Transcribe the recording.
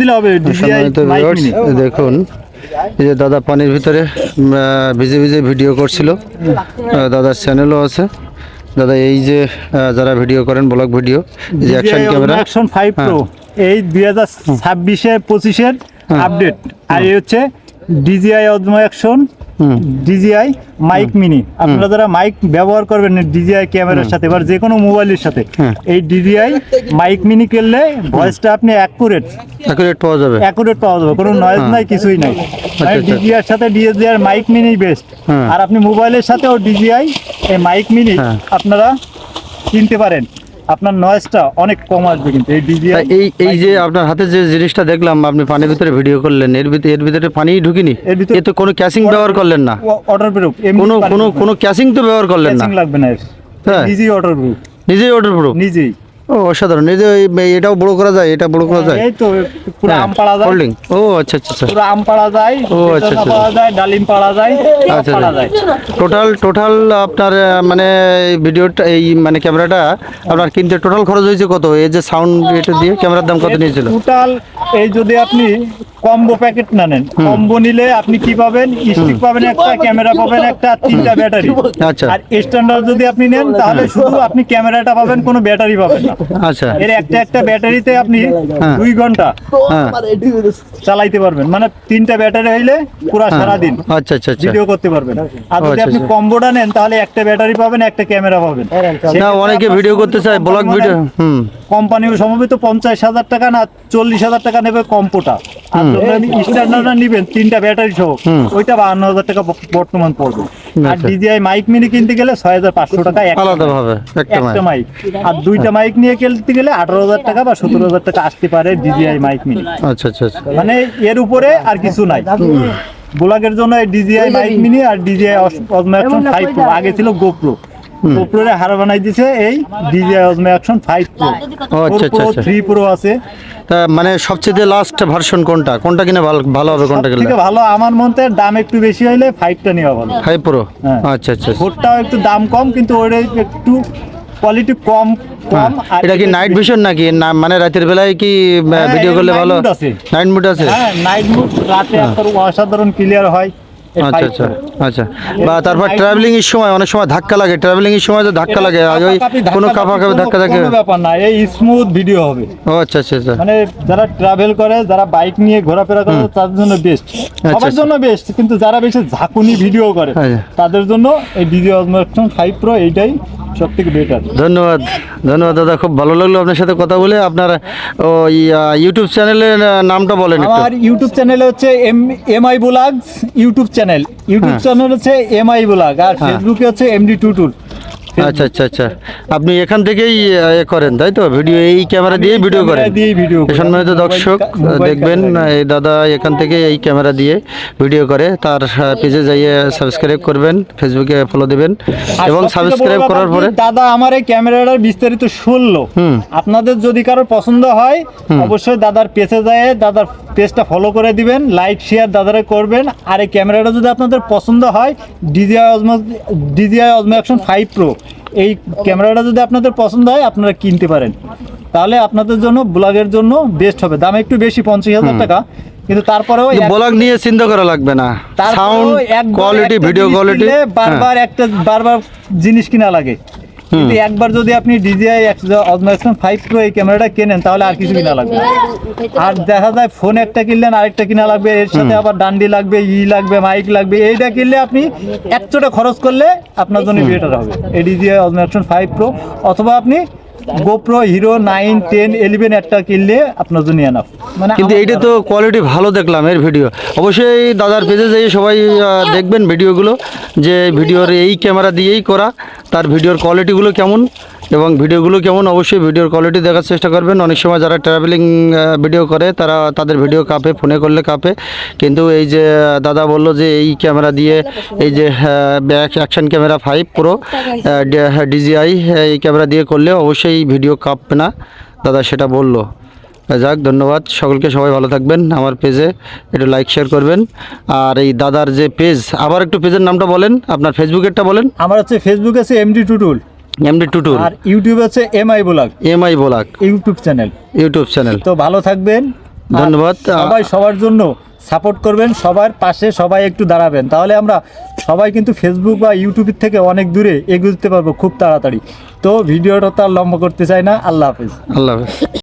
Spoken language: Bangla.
দিলে হবে। দেখুন এই যে দাদা পানির ভিতরে ভিজে ভিজে ভিডিও করছিল। দাদার চ্যানেলও আছে। দাদা এই যে যারা ভিডিও করেন ব্লগ ভিডিও যে action DJI camera action five pro এই দুই হাজার ছাব্বিশে পঁচিশের আপডেট আর এই হচ্ছে ডিজিআই অদম অ্যাকশন ডিজিআই মাইক মিনি আপনারা যারা মাইক ব্যবহার করবেন ডিজিআই ক্যামেরার সাথে এবার যে কোনো মোবাইলের সাথে এই ডিজিআই মাইক মিনি করলে ভয়েসটা আপনি অ্যাকুরেট অ্যাকুরেট পাওয়া যাবে। অ্যাকুরেট পাওয়া যাবে কোনো নয়েজ নাই কিছুই নাই। আচ্ছা, আচ্ছা। ডিজিআর সাথে ডিজিআর মাইক মিনি বেস্ট হ্যাঁ। আর আপনি মোবাইলের সাথেও ডিজিআই এই মাইক মিনি হ্যাঁ। আপনারা কিনতে পারেন। আপনার নয়েজটা অনেক কম আসবে কিন্তু। এই ডিজিআই এই এই যে আপনার হাতে যে জিনিসটা দেখলাম আপনি পানির ভিতরে ভিডিও করলেন এর ভিতরে এর ভিতরে পানি ঢুকিনি। এর ভিতরে- এ তো কোনো ক্যাশিং ব্যবহার করলেন না। অর্ডার প্রুফ কোনো কোনো কোনো ক্যাশিং তো ব্যবহার করলেন না। লাগবে না এর। হ্যাঁ। নিজেই অর্ডার প্রুফ নিজেই অর্ডার প্রুফ নিজেই। ও অসাধারণ। এই যে এটাও বড় করা যায় এটা বড় করা যায়? এই তো পুরো আম পাড়া যায়। হোল্ডিং ও আচ্ছা আচ্ছা আচ্ছা। পুরো আম পাড়া যায় ও, আচ্ছা, আচ্ছা। পাড়া যায় ডালিম পাড়া যায় আচ্ছা টোটাল টোটাল আপনার মানে ভিডিওটা এই মানে ক্যামেরাটা আপনার কিনতে টোটাল খরচ হয়েছে কত? এই যে সাউন্ড এটা দিয়ে ক্যামেরার দাম কত নিয়েছিল? টোটাল এই যদি আপনি কম্বো প্যাকেট না নেন কম্বো নিলে আপনি কি পাবেন? স্টিক পাবেন একটা ক্যামেরা পাবেন একটা তিনটা ব্যাটারি আচ্ছা। আর স্ট্যান্ডার্ড যদি আপনি নেন তাহলে শুধু আপনি ক্যামেরাটা পাবেন কোনো ব্যাটারি পাবেন না। আচ্ছা। এর একটা একটা ব্যাটারিতে আপনি হ্যাঁ। দুই ঘণ্টা হ্যাঁ। চালাইতে পারবেন। মানে তিনটা ব্যাটারি হইলে পুরো সারাদিন আচ্ছা আচ্ছা আচ্ছা। ভিডিও করতে পারবেন। আর যদি আচ্ছা, আপনি আচ্ছা। কম্বোটা নেন তাহলে একটা ব্যাটারি পাবেন একটা ক্যামেরা পাবেন। না অনেকে ভিডিও করতে চায় ব্লগ ভিডিও হুম। কোম্পানি সম্ভবত পঞ্চাশ হাজার টাকা না চল্লিশ হাজার টাকা নেবে কম্পোটা আর যদি আপনি স্ট্যান্ডার্ডটা নিবেন তিনটা ব্যাটারি সহ ওইটা বাহান্ন হাজার টাকা বর্তমান পড়বে। আর আচ্ছা। ডিজিআই মাইক মিনি কিনতে গেলে ছয় হাজার পাঁচশো টাকা আলাদা ভাবে একটা মাইক আর দুইটা মাইক নিয়ে কিনতে গেলে আঠারো হাজার টাকা বা সতেরো হাজার টাকা আসতে পারে ডিজিআই মাইক মিনি আচ্ছা আচ্ছা আচ্ছা। মানে এর উপরে আর কিছু নাই। ব্লগের জন্য ডিজিআই মাইক মিনি আর ডিজিআই অজমা ফাইভ প্রো আগে ছিল গোপ্রো গোপ্রোর হার বানাই দিছে এই DJI Osmo action five pro আচ্ছা আচ্ছা থ্রি প্রো আছে। তা মানে সবচেয়ে লাস্ট ভার্সন কোনটা? কোনটা কিনে ভালো ভালো হবে কোনটা কিনলে? থেকে ভালো আমার মতে দাম একটু বেশি হইলে ফাইভটা নেওয়া ভালো। ফাইভ প্রো হ্যাঁ। আচ্ছা আচ্ছা আচ্ছা। একটু দাম কম কিন্তু ওটা একটু কোয়ালিটি কম হ্যাঁ, কম এটা কি নাইট ভিশন নাকি? না মানে রাতের বেলায় কি হ্যাঁ, ভিডিও করলে ভালো? নাইট মুড আছে? হ্যাঁ নাইট মুড রাতে অসাধারণ ক্লিয়ার হয়। আচ্ছা আচ্ছা আচ্ছা। বা তারপর ট্রাভেলিং এর সময় অনেক সময় ধাক্কা লাগে। ট্রাভেলিং এর সময় তো ধাক্কা লাগে। আগে ওই কোনো ধাক্কাকাপি কাপা কাপি ধাক্কা থাকে। কোনো ব্যাপার না এই স্মুথ ভিডিও হবে। ও আচ্ছা আচ্ছা আচ্ছা। মানে যারা ট্রাভেল করে যারা বাইক নিয়ে ঘোরাফেরা করে তাদের জন্য বেস্ট সবার আচ্ছা। জন্য বেস্ট কিন্তু যারা বেশি ঝাঁকুনি ভিডিও করে আচ্ছা। তাদের জন্য এই ভিডিও ফাইভ প্রো এইটাই। সব থেকে বেটার ধন্যবাদ ধন্যবাদ দাদা খুব ভালো লাগল আপনার সাথে কথা বলে। আপনার ওই ইউটিউব চ্যানেলের নামটা বলেন আর আমার ইউটিউব চ্যানেল হচ্ছে M M I vlogs YouTube channel YouTube হ্যাঁ। চ্যানেল হচ্ছে এম আই ব্লগ আর ফেসবুকে হচ্ছে এমডি টুটুল আচ্ছা আচ্ছা আচ্ছা। আপনি এখান থেকেই করেন তাই তো? ভিডিও এই ক্যামেরা দিয়েই ভিডিও করেন। দিয়ে ভিডিও সম্মানিত দর্শক দেখবেন এই দাদা এখান থেকে এই ক্যামেরা দিয়ে ভিডিও করে। তার পেজে যাইয়ে সাবস্ক্রাইব করবেন ফেসবুকে ফলো দিবেন এবং সাবস্ক্রাইব করার পরে দাদা আমার এই ক্যামেরাটার বিস্তারিত শুনলো। আপনাদের যদি কারও পছন্দ হয় অবশ্যই দাদার পেজে যায় দাদার পেজটা ফলো করে দিবেন লাইক শেয়ার দাদারে করবেন। আর এই ক্যামেরাটা যদি আপনাদের পছন্দ হয় DJI Osmo DJI Osmo action five pro এই ক্যামেরাটা যদি আপনাদের পছন্দ হয় আপনারা কিনতে পারেন। তাহলে আপনাদের জন্য ব্লগের জন্য বেস্ট হবে। দাম একটু বেশি পঞ্চাশ হাজার টাকা। কিন্তু তারপরেও ব্লগ নিয়ে চিন্তা করা লাগবে না। সাউন্ড কোয়ালিটি ভিডিও কোয়ালিটি বারবার একটা বারবার জিনিস কিনা লাগে। কিন্তু একবার যদি আপনি ডিজিআই অজমাক্সন ফাইভ প্রো এই ক্যামেরাটা কেনেন তাহলে আর কিছু কিনা লাগবে। আর দেখা যায় ফোন একটা কিনলেন আরেকটা কিনা লাগবে এর সাথে আবার ডান্ডি লাগবে ই লাগবে মাইক লাগবে এইটা কিনলে আপনি একশোটা খরচ করলে আপনার জন্য বেটার হবে। এই ডিজিআই অজমাইসন ফাইভ প্রো অথবা আপনি GoPro Hero nine ten eleven একটা কিনলে আপনার জন্য এনাফ মানে কিন্তু এইটা তো কোয়ালিটি ভালো দেখলাম এর ভিডিও অবশ্যই দাদার পেজে যেয়ে সবাই দেখবেন ভিডিওগুলো যে ভিডিওর এই ক্যামেরা দিয়েই করা তার ভিডিওর কোয়ালিটিগুলো কেমন। এবং ভিডিওগুলো কেমন, অবশ্যই ভিডিওর কোয়ালিটি দেখার চেষ্টা করবেন। অনেক সময় যারা ট্রাভেলিং ভিডিও করে, তারা তাদের ভিডিও কাঁপে ফোনে করলে কাঁপে। কিন্তু এই যে দাদা বলল যে, এই ক্যামেরা দিয়ে, এই যে back action camera five pro DJI এই ক্যামেরা দিয়ে করলে অবশ্যই ভিডিও কাঁপবে না। দাদা সেটা বলল। যাক, ধন্যবাদ। সকলকে সবাই ভালো থাকবেন। আমার পেজে একটু লাইক শেয়ার করবেন। আর এই দাদার যে পেজ আবার একটু পেজের নামটা বলেন। আপনার ফেসবুকেরটা বলেন। আমার হচ্ছে ফেসবুক আছে এমডি টুটুল এমডি টুটুল আর ইউটিউব আছে M I vlog MI vlog YouTube channel YouTube channel তো ভালো থাকবেন। ধন্যবাদ। সবাই সবার জন্য সাপোর্ট করবেন। সবার পাশে সবাই একটু দাঁড়াবেন। তাহলে আমরা সবাই কিন্তু ফেসবুক বা ইউটিউবের থেকে অনেক দূরে এগোতে পারব খুব তাড়াতাড়ি। তো ভিডিওটা তো আর লম্বা করতে চাই না। আল্লাহ হাফেজ। আল্লাহ হাফেজ।